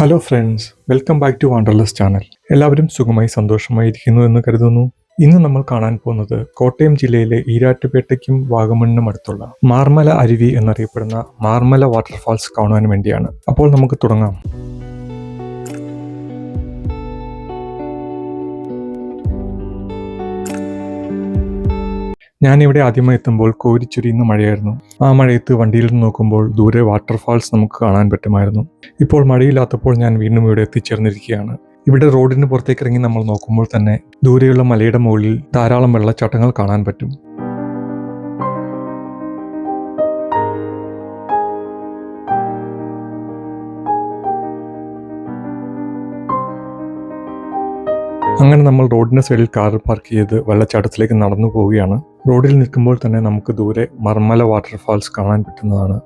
Hello friends welcome back to wanderless channel എല്ലാവരും സുഖമായി സന്തോഷമായിരിക്കുന്നു എന്ന് കരുതുന്നു. ഇന്ന് നമ്മൾ കാണാൻ പോകുന്നത് കോട്ടയം ജില്ലയിലെ ഈരാറ്റുപേട്ടയ്ക്കും വാഗമണ്ണിനും അടുത്തുള്ള മാർമല അരുവി എന്നറിയപ്പെടുന്ന മാർമല വാട്ടർഫാൾസ് കാണുവാൻ വേണ്ടിയാണ്. അപ്പോൾ നമുക്ക് തുടങ്ങാം. ഞാനിവിടെ ആദ്യമായി എത്തുമ്പോൾ കോരിച്ചുരിയുന്ന മഴയായിരുന്നു. ആ മഴയത്ത് വണ്ടിയിൽ നിന്ന് നോക്കുമ്പോൾ ദൂരെ വാട്ടർഫാൾസ് നമുക്ക് കാണാൻ പറ്റുമായിരുന്നു. ഇപ്പോൾ മഴയില്ലാത്തപ്പോൾ ഞാൻ വീണ്ടും ഇവിടെ എത്തിച്ചേർന്നിരിക്കുകയാണ്. ഇവിടെ റോഡിന് പുറത്തേക്ക് ഇറങ്ങി നമ്മൾ നോക്കുമ്പോൾ തന്നെ ദൂരെയുള്ള മലയുടെ മുകളിൽ ധാരാളം വെള്ളച്ചാട്ടങ്ങൾ കാണാൻ പറ്റും. അങ്ങനെ നമ്മൾ റോഡിന്റെ സൈഡിൽ കാർ പാർക്ക് ചെയ്ത് വെള്ളച്ചാട്ടത്തിലേക്ക് നടന്നു പോവുകയാണ്. റോഡിൽ നിൽക്കുമ്പോൾ തന്നെ നമുക്ക് ദൂരെ മർമല വാട്ടർഫാൾസ് കാണാൻ പറ്റുന്നതാണ്.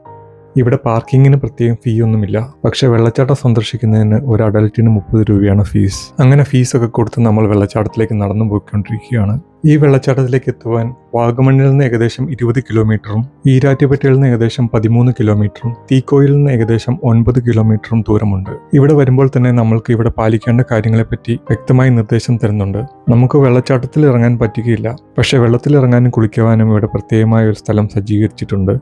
ഇവിടെ പാർക്കിങ്ങിന് പ്രത്യേകം ഫീ ഒന്നുമില്ല. പക്ഷെ വെള്ളച്ചാട്ടം സന്ദർശിക്കുന്നതിന് ഒരു അഡൽറ്റിന് മുപ്പത് രൂപയാണ് ഫീസ് അങ്ങനെ ഫീസൊക്കെ കൊടുത്ത് നമ്മൾ വെള്ളച്ചാട്ടത്തിലേക്ക് നടന്നു പോയിക്കൊണ്ടിരിക്കുകയാണ്. ഈ വെള്ളച്ചാട്ടത്തിലേക്ക് എത്തുവാൻ വാഗമണ്ണിൽ നിന്ന് ഏകദേശം ഇരുപത് കിലോമീറ്ററും ഈരാറ്റുപേട്ടയിൽ നിന്ന് ഏകദേശം പതിമൂന്ന് കിലോമീറ്ററും തീക്കോയിൽ നിന്ന് ഏകദേശം ഒൻപത് കിലോമീറ്ററും ദൂരമുണ്ട്. ഇവിടെ വരുമ്പോൾ തന്നെ നമ്മൾക്ക് ഇവിടെ പാലിക്കേണ്ട കാര്യങ്ങളെപ്പറ്റി വ്യക്തമായി നിർദ്ദേശം തരുന്നുണ്ട്. നമുക്ക് വെള്ളച്ചാട്ടത്തിൽ ഇറങ്ങാൻ പറ്റുകയില്ല. പക്ഷേ വെള്ളത്തിൽ ഇറങ്ങാനും കുളിക്കുവാനും ഇവിടെ പ്രത്യേകമായ ഒരു സ്ഥലം സജ്ജീകരിച്ചിട്ടുണ്ട്.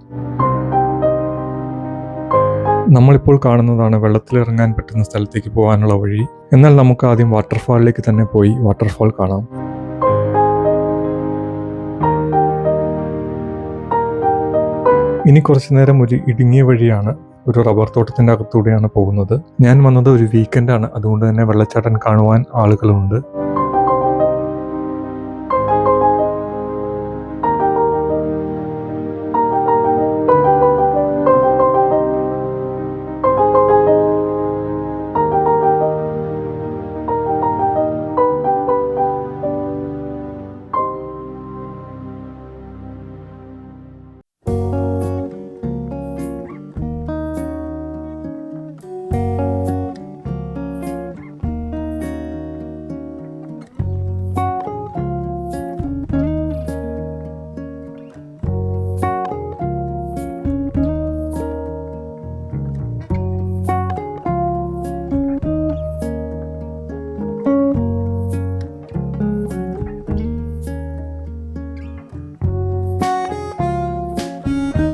നമ്മളിപ്പോൾ കാണുന്നതാണ് വെള്ളത്തിലിറങ്ങാൻ പറ്റുന്ന സ്ഥലത്തേക്ക് പോകാനുള്ള വഴി. എന്നാൽ നമുക്ക് ആദ്യം വാട്ടർഫാളിലേക്ക് തന്നെ പോയി വാട്ടർഫാൾ കാണാം. ഇനി കുറച്ചു നേരം ഒരു ഇടുങ്ങിയ വഴിയാണ് ഒരു റബ്ബർ തോട്ടത്തിന്റെ അകത്തൂടെയാണ് പോകുന്നത്. ഞാൻ വന്നത് ഒരു വീക്കെൻഡാണ് അതുകൊണ്ട് തന്നെ വെള്ളച്ചാട്ടം കാണുവാൻ ആളുകളുണ്ട്.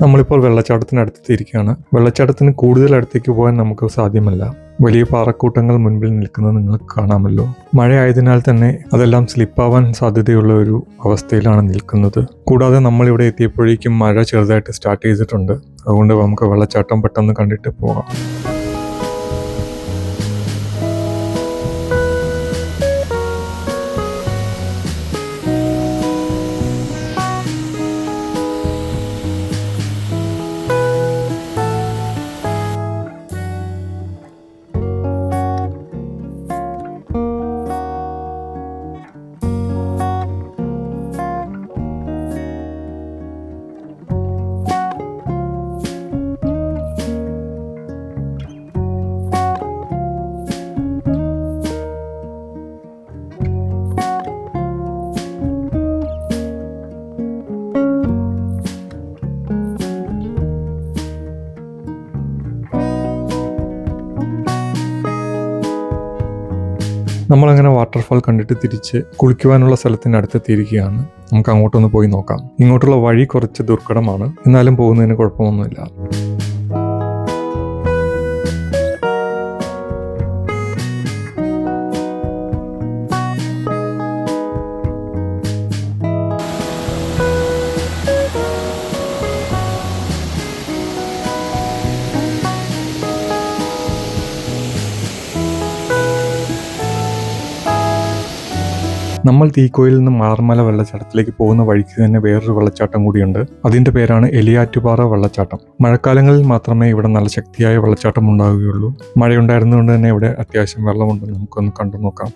നമ്മളിപ്പോൾ വെള്ളച്ചാട്ടത്തിന് അടുത്തെത്തിയിരിക്കുകയാണ് വെള്ളച്ചാട്ടത്തിന് കൂടുതൽ അടുത്തേക്ക് പോകാൻ നമുക്ക് സാധ്യമല്ല. വലിയ പാറക്കൂട്ടങ്ങൾ മുൻപിൽ നിൽക്കുന്നത് നിങ്ങൾക്ക് കാണാമല്ലോ. മഴയായതിനാൽ തന്നെ അതെല്ലാം സ്ലിപ്പാവാൻ സാധ്യതയുള്ള ഒരു അവസ്ഥയിലാണ് നിൽക്കുന്നത്. കൂടാതെ നമ്മൾ ഇവിടെ എത്തിയപ്പോഴേക്കും മഴ ചെറുതായിട്ട് സ്റ്റാർട്ട് ചെയ്തിട്ടുണ്ട്. അതുകൊണ്ട് നമുക്ക് വെള്ളച്ചാട്ടം പെട്ടെന്ന് കണ്ടിട്ട് പോകാം. നമ്മളങ്ങനെ വാട്ടർഫാൾ കണ്ടിട്ട് തിരിച്ച് കുളിക്കുവാനുള്ള സ്ഥലത്തിന് അടുത്തെത്തിയിരിക്കുകയാണ്. നമുക്ക് അങ്ങോട്ടൊന്ന് പോയി നോക്കാം. ഇങ്ങോട്ടുള്ള വഴി കുറച്ച് ദുർഘടമാണ്. എന്നാലും പോകുന്നതിന് കുഴപ്പമൊന്നുമില്ല. നമ്മൾ തീക്കോയിൽ നിന്ന് മാർമല വെള്ളച്ചാട്ടത്തിലേക്ക് പോകുന്ന വഴിക്ക് തന്നെ വേറൊരു വെള്ളച്ചാട്ടം കൂടിയുണ്ട്. അതിന്റെ പേരാണ് എലിയാറ്റുപാറ വെള്ളച്ചാട്ടം. മഴക്കാലങ്ങളിൽ മാത്രമേ ഇവിടെ നല്ല ശക്തിയായ വെള്ളച്ചാട്ടം ഉണ്ടാവുകയുള്ളൂ. മഴയുണ്ടായിരുന്നതുകൊണ്ട് തന്നെ ഇവിടെ അത്യാവശ്യം വെള്ളമുണ്ടെന്ന് നമുക്കൊന്ന് കണ്ടു നോക്കാം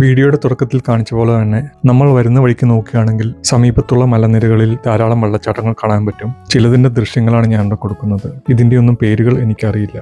വീഡിയോയുടെ തുടക്കത്തിൽ കാണിച്ച പോലെ തന്നെ നമ്മൾ വരുന്ന വഴിക്ക് നോക്കുകയാണെങ്കിൽ സമീപത്തുള്ള മലനിരകളിൽ ധാരാളം വെള്ളച്ചാട്ടങ്ങൾ കാണാൻ പറ്റും. ചിലതിന്റെ ദൃശ്യങ്ങളാണ് ഞാൻ ഇവിടെ കൊടുക്കുന്നത്. ഇതിന്റെ ഒന്നും പേരുകൾ എനിക്കറിയില്ല.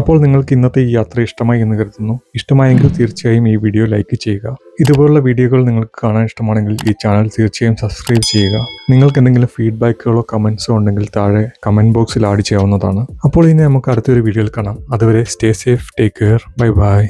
അപ്പോൾ നിങ്ങൾക്ക് ഇന്നത്തെ ഈ യാത്ര ഇഷ്ടമായി എന്ന് കരുതുന്നു. ഇഷ്ടമായെങ്കിൽ തീർച്ചയായും ഈ വീഡിയോ ലൈക്ക് ചെയ്യുക. ഇതുപോലുള്ള വീഡിയോകൾ നിങ്ങൾക്ക് കാണാൻ ഇഷ്ടമാണെങ്കിൽ ഈ ചാനൽ തീർച്ചയായും സബ്സ്ക്രൈബ് ചെയ്യുക. നിങ്ങൾക്ക് എന്തെങ്കിലും ഫീഡ്ബാക്കുകളോ കമൻസോ ഉണ്ടെങ്കിൽ താഴെ കമന്റ് ബോക്സിൽ ആഡ് ചെയ്യാവുന്നതാണ്. അപ്പോൾ ഇനി നമുക്ക് അടുത്തൊരു വീഡിയോയിൽ കാണാം. അതുവരെ stay safe take care bye bye